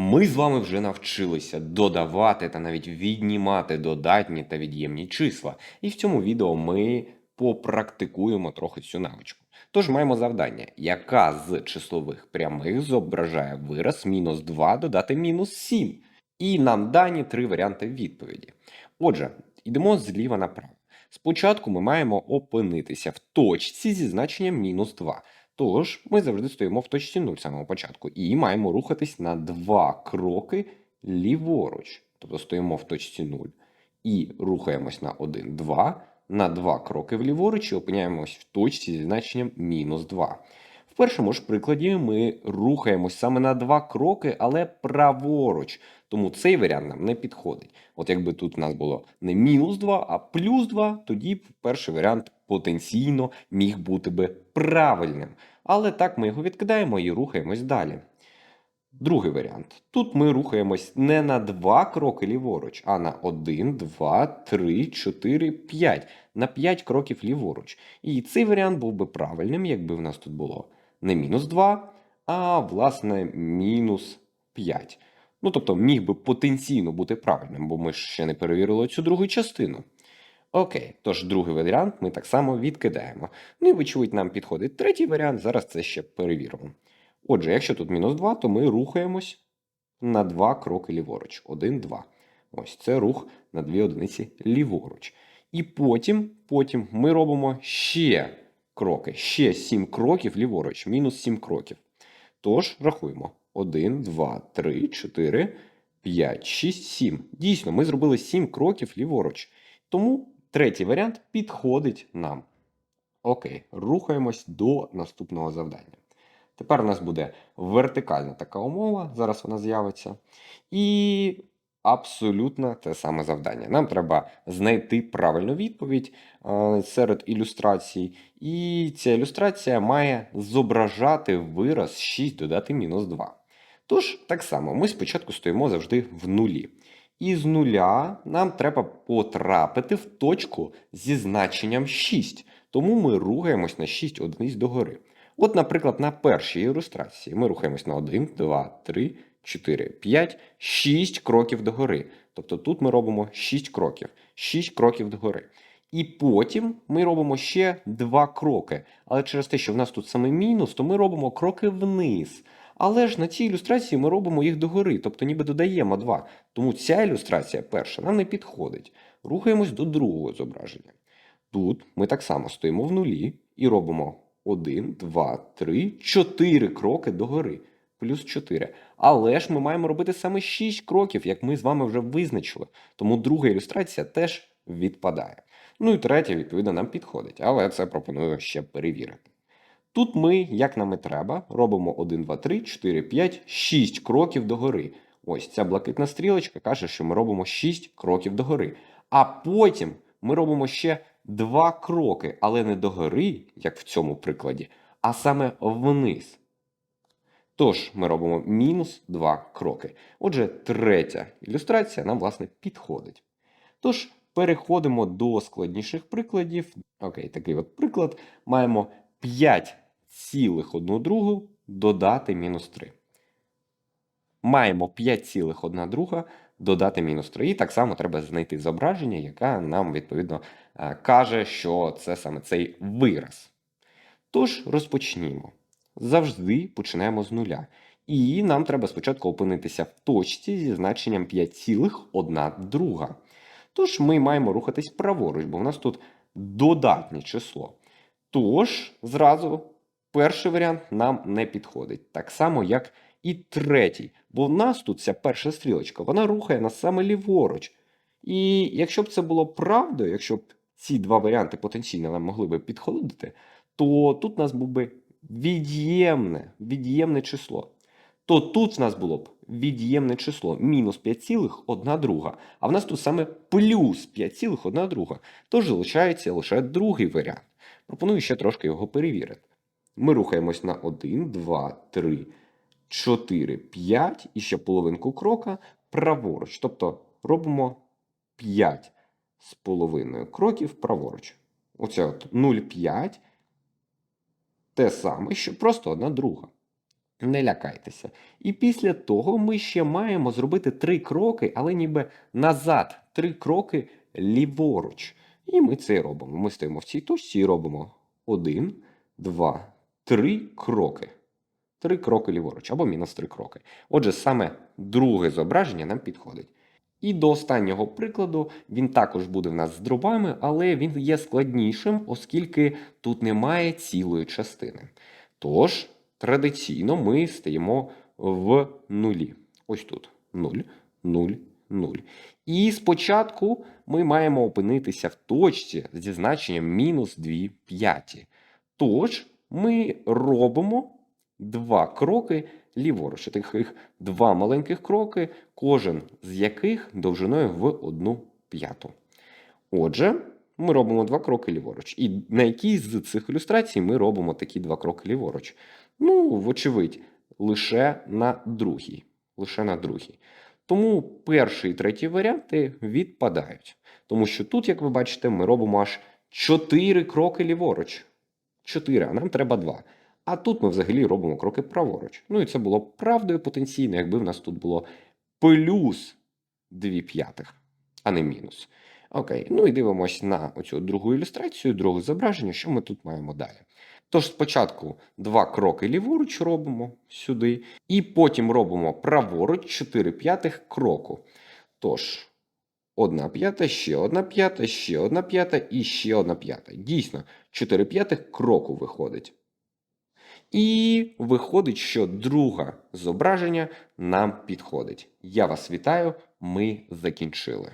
Ми з вами вже навчилися додавати та навіть віднімати додатні та від'ємні числа. І в цьому відео ми попрактикуємо трохи цю навичку. Тож маємо завдання, яка з числових прямих зображає вираз мінус 2 додати мінус 7. І нам дані три варіанти відповіді. Отже, йдемо зліва направо. Спочатку ми маємо опинитися в точці зі значенням мінус 2. Тож ми завжди стоїмо в точці 0 з самого початку і маємо рухатись на два кроки ліворуч. Тобто стоїмо в точці 0 і рухаємось на 1, 2, на два кроки вліворуч і опиняємось в точці зі значенням мінус 2. Першому ж прикладі ми рухаємось саме на два кроки, але праворуч. Тому цей варіант нам не підходить. От якби тут у нас було не мінус 2, а плюс 2, тоді перший варіант потенційно міг бути би правильним. Але так ми його відкидаємо і рухаємось далі. Другий варіант. Тут ми рухаємось не на два кроки ліворуч, а на 1, 2, 3, 4, 5. На 5 кроків ліворуч. І цей варіант був би правильним, якби в нас тут було не мінус 2, а власне мінус 5. Ну, тобто міг би потенційно бути правильним, бо ми ще не перевірили цю другу частину. Окей, тож другий варіант ми так само відкидаємо. Ну і, вочевидь, нам підходить третій варіант, зараз це ще перевіримо. Отже, якщо тут мінус 2, то ми рухаємось на два кроки ліворуч. 1, 2. Ось це рух на дві одиниці ліворуч. І потім, потім ми робимо ще кроки, ще 7 кроків ліворуч, мінус 7 кроків. Тож рахуємо. 1, 2, 3, 4, 5, 6, 7. Дійсно, ми зробили 7 кроків ліворуч. Тому третій варіант підходить нам. Окей, рухаємось до наступного завдання. Тепер у нас буде вертикальна така умова, зараз вона з'явиться. І абсолютно те саме завдання. Нам треба знайти правильну відповідь е, серед ілюстрацій. І ця ілюстрація має зображати вираз 6 додати мінус 2. Тож, так само, ми спочатку стоїмо завжди в нулі. І з нуля нам треба потрапити в точку зі значенням 6. Тому ми рухаємось на 6 одиниць догори. От, наприклад, на першій ілюстрації ми рухаємось на 1, 2, 3, 4, 5, 6 кроків догори. Тобто тут ми робимо 6 кроків, 6 кроків догори. І потім ми робимо ще 2 кроки. Але через те, що в нас тут саме мінус, то ми робимо кроки вниз. Але ж на цій ілюстрації ми робимо їх догори, тобто ніби додаємо 2. Тому ця ілюстрація перша нам не підходить. Рухаємось до другого зображення. Тут ми так само стоїмо в нулі і робимо 1, 2, 3, 4 кроки догори. Плюс 4. Але ж ми маємо робити саме 6 кроків, як ми з вами вже визначили. Тому друга ілюстрація теж відпадає. Ну і третя, відповідно, нам підходить, але це пропоную ще перевірити. Тут ми, як нам і треба, робимо 1, 2, 3, 4, 5, 6 кроків догори. Ось ця блакитна стрілочка каже, що ми робимо 6 кроків догори. А потім ми робимо ще 2 кроки, але не догори, як в цьому прикладі, а саме вниз. Тож ми робимо мінус 2 кроки. Отже, третя ілюстрація нам, власне, підходить. Тож, переходимо до складніших прикладів. Окей, такий от приклад. Маємо 5 цілих 1 другу додати мінус 3. Маємо 5 цілих 1 друга додати мінус 3. І так само треба знайти зображення, яке нам, відповідно, е, каже, що це саме цей вираз. Тож розпочнімо. Завжди починаємо з нуля. І нам треба спочатку опинитися в точці зі значенням 5,1 друга. Тож ми маємо рухатись праворуч, бо в нас тут додатнє число. Тож, зразу перший варіант нам не підходить. Так само, як і третій. Бо в нас тут ця перша стрілочка, вона рухає нас саме ліворуч. І якщо б це було правдою, якщо б ці два варіанти потенційно нам могли би підходити, то тут у нас був би від'ємне, від'ємне число. То тут в нас було б від'ємне число мінус 5,1 друга, а в нас тут саме плюс 5,1 друга. Тож залишається лише другий варіант. Пропоную ще трошки його перевірити. Ми рухаємось на 1, 2, 3, 4, 5 і ще половинку крока праворуч. Тобто робимо 5 з половиною кроків праворуч. Оце от 0,5 те саме, що просто одна друга. Не лякайтеся. І після того ми ще маємо зробити три кроки, але ніби назад, три кроки ліворуч. І ми це робимо. Ми стоїмо в цій точці і робимо один, два, три кроки. Три кроки ліворуч або мінус три кроки. Отже, саме друге зображення нам підходить. І до останнього прикладу він також буде в нас з дробами, але він є складнішим, оскільки тут немає цілої частини. Тож, традиційно ми стаємо в нулі. Ось тут 0, 0, 0. І спочатку ми маємо опинитися в точці зі значенням мінус 2 п'яті. Тож, ми робимо два кроки ліворуч. Таких два маленьких кроки, кожен з яких довжиною в одну п'яту. Отже, ми робимо два кроки ліворуч. І на якій з цих ілюстрацій ми робимо такі два кроки ліворуч? Ну, вочевидь, лише на другій. Лише на другій. Тому перший і третій варіанти відпадають. Тому що тут, як ви бачите, ми робимо аж 4 кроки ліворуч. 4, а нам треба 2. А тут ми взагалі робимо кроки праворуч. Ну і це було б правдою потенційно, якби в нас тут було плюс 2 п'ятих, а не мінус. Окей, ну і дивимось на оцю другу ілюстрацію, друге зображення, що ми тут маємо далі. Тож спочатку два кроки ліворуч робимо сюди, і потім робимо праворуч 4 п'ятих кроку. Тож, одна п'ята, ще одна п'ята, ще одна п'ята і ще одна п'ята. Дійсно, 4 п'ятих кроку виходить. І виходить, що друге зображення нам підходить. Я вас вітаю, ми закінчили.